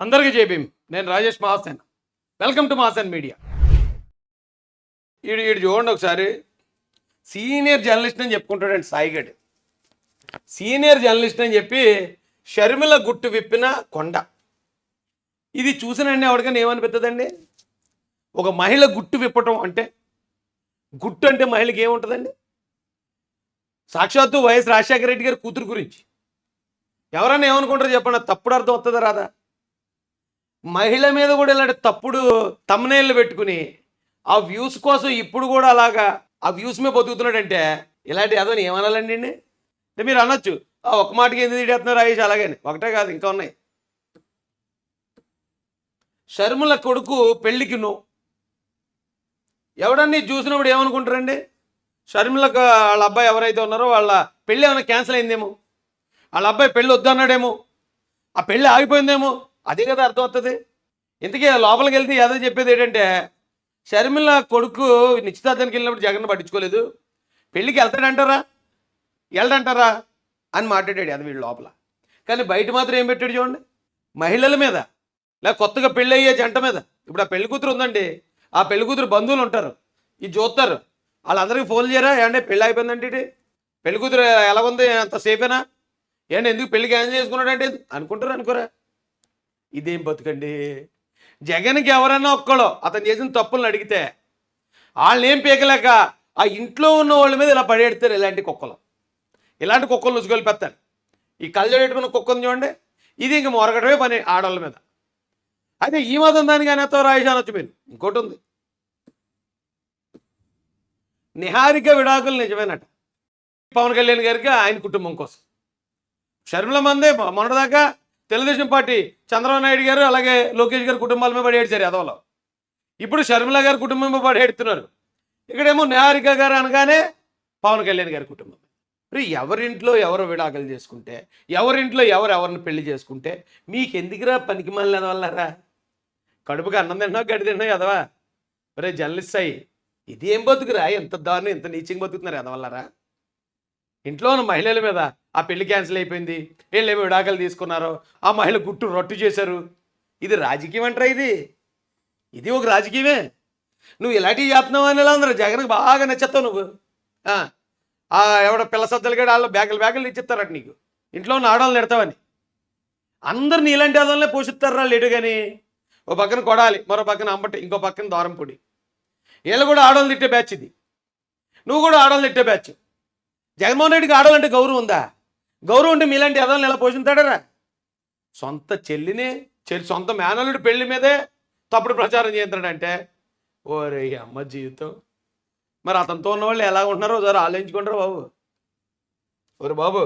అందరికీ జై భీమ్. నేను Rajesh Mahasen. Welcome to Mahasen media. ఈడు ఈడు చూడండి ఒకసారి. సీనియర్ జర్నలిస్ట్ అని చెప్పుకుంటాడండి సాయిగడ్. సీనియర్ జర్నలిస్ట్ అని చెప్పి షర్మిల గుట్టు విప్పిన కొండ. ఇది చూసినండి ఎవరికైనా ఏమనిపిస్తుందండి ఒక మహిళ గుట్టు విప్పటం అంటే గుట్టు అంటే మహిళకి ఏముంటుందండి? సాక్షాత్తు వైఎస్ రాజశేఖర రెడ్డి గారి కూతురు గురించి. ఎవరన్నా ఏమనుకుంటారో చెప్పండి. తప్పుడు అర్థం వస్తుందా రాదా? మహిళ మీద కూడా ఇలాంటి తప్పుడు తమ్నేళ్ళు పెట్టుకుని ఆ వ్యూస్ కోసం ఇప్పుడు కూడా అలాగా ఆ వ్యూస్ మీద బతుకుతున్నాడంటే ఇలాంటి ఏదో ఏమనాలండి అండి? అంటే మీరు అనొచ్చు "ఆ, ఒక మాటకి ఎందుకు తిడేస్తున్నారు ఆయుష్? అలాగే ఒకటే కాదు ఇంకా ఉన్నాయి. షర్ముల కొడుకు పెళ్ళికి నువ్వు ఎవడన్నీ చూసినప్పుడు ఏమనుకుంటారండి? షర్మిలకు వాళ్ళ అబ్బాయి ఎవరైతే ఉన్నారో వాళ్ళ పెళ్ళి ఏమైనా క్యాన్సిల్ అయిందేమో? వాళ్ళ అబ్బాయి పెళ్ళి వద్దన్నాడేమో? ఆ పెళ్ళి ఆగిపోయిందేమో? అదే కదా అర్థం అవుతుంది ఇంతకీ ఆ లోపలికి వెళ్తే ఏదో చెప్పేది ఏంటంటే షర్మిల కొడుకు నిశ్చితార్థానికి వెళ్ళినప్పుడు జగన్ పట్టించుకోలేదు. పెళ్ళికి వెళ్తాడంటారా? వెళ్ళడంటారా? అని మాట్లాడాడు అది వీడు లోపల. కానీ బయట మాత్రం ఏం పెట్టాడు చూడండి. మహిళల మీద లేక కొత్తగా పెళ్ళి అయ్యే జంట మీద. ఇప్పుడు ఆ పెళ్ళి కూతురు ఉందండి. ఆ పెళ్ళి కూతురు బంధువులు ఉంటారు. ఇది చూస్తారు వాళ్ళందరికీ ఫోన్ చేయరా? ఏమంటే పెళ్ళి అయిపోయిందంటే పెళ్ళి కూతురు ఎలా ఉంది? అంత సేఫేనా ఏంటి ఎందుకు పెళ్ళి క్యాన్సిల్ చేసుకున్నాడంటే అనుకుంటారు అనుకోరా? ఇదేం బతుకండి? జగన్కి ఎవరైనా ఒక్కడో అతను చేసిన తప్పులను అడిగితే వాళ్ళని ఏం పీకలేక ఆ ఇంట్లో ఉన్న వాళ్ళ మీద ఇలా పడేడతారు ఇలాంటి కుక్కలు. ఇలాంటి కుక్కలు రుచుకొలిపెత్తారు ఈ కళ్ళు కుక్కను చూడండి. ఇది ఇంక మొరగడమే పని ఆడవాళ్ళ మీద. అయితే ఈ మాత్రం దానికి అనేతో రాయేసి మీరు ఇంకోటి ఉంది. నిహారిక విడాకులు నిజమేనట. పవన్ కళ్యాణ్ గారికి ఆయన కుటుంబం కోసం. షర్మిల మందే మొన్నటిదాకా తెలుగుదేశం పార్టీ చంద్రబాబు నాయుడు గారు అలాగే లోకేష్ గారు కుటుంబాల మీద పడి ఏడ్చారు ఇప్పుడు షర్మిల గారి కుటుంబం మీద పడి ఏడుతున్నారు ఇక్కడేమో నిహారిక గారు అనగానే పవన్ కళ్యాణ్ గారి కుటుంబం. మరి ఎవరింట్లో ఎవరు విడాకులు చేసుకుంటే ఎవరింట్లో ఎవరు ఎవరిని పెళ్ళి చేసుకుంటే మీకు ఎందుకురా పనికి మళ్ళీ వల్లరా కడుపుకి అన్నం తిన్నావు గడి తిన్నావు ఎదవా ఒరే జర్నలిస్ట్ అయ్యి ఇదేం బతుకురా? ఎంత దారుణం ఎంత నీచింగ్ బతుకుతున్నారు ఎదవల్లరా ఇంట్లో ఉన్న మహిళల మీద ఆ పెళ్ళి క్యాన్సిల్ అయిపోయింది. వీళ్ళేమో ఏమో విడాకులు తీసుకున్నారో. ఆ మహిళ గుట్టు రొట్టు చేశారు. ఇది రాజకీయం అంటారా ఇది. ఇది ఒక రాజకీయమే. నువ్వు ఇలాంటివి చేస్తున్నావు అని ఎలా అందరూ జగన్కి బాగా నచ్చేస్తావు నువ్వు. ఆ, ఎవడ పిల్ల సద్దలు కూడా వాళ్ళు బ్యాగులు బ్యాగులు ఇచ్చిస్తారట నీకు. ఇంట్లో ఉన్న ఆడవాళ్ళని ఎడతావని అందరిని ఇలాంటి ఆడవాళ్ళనే పోషిస్తారా లేడు కానీ ఓ పక్కన కొడాలి మరో పక్కన అంబటి ఇంకో పక్కన దూరంపొడి. వీళ్ళు కూడా ఆడవాళ్ళు తిట్టే బ్యాచ్ ఇది. నువ్వు కూడా ఆడవాళ్ళు తిట్టే బ్యాచ్ జగన్మోహన్ రెడ్డికి ఆడాలంటే గౌరవం ఉందా? గౌరవం ఉంటే మీలాంటి ఎదవలను ఎలా పోషించాడరా సొంత చెల్లిని చెల్లి సొంత మేనల్లుడి పెళ్ళి మీదే తప్పుడు ప్రచారం చేస్తాడంటే ఓరే అమ్మ జీవితం. మరి అతనితో ఉన్న వాళ్ళు ఎలా ఉంటున్నారో ఒకసారి ఆలోచించుకుంటారు బాబు? ఓరే బాబు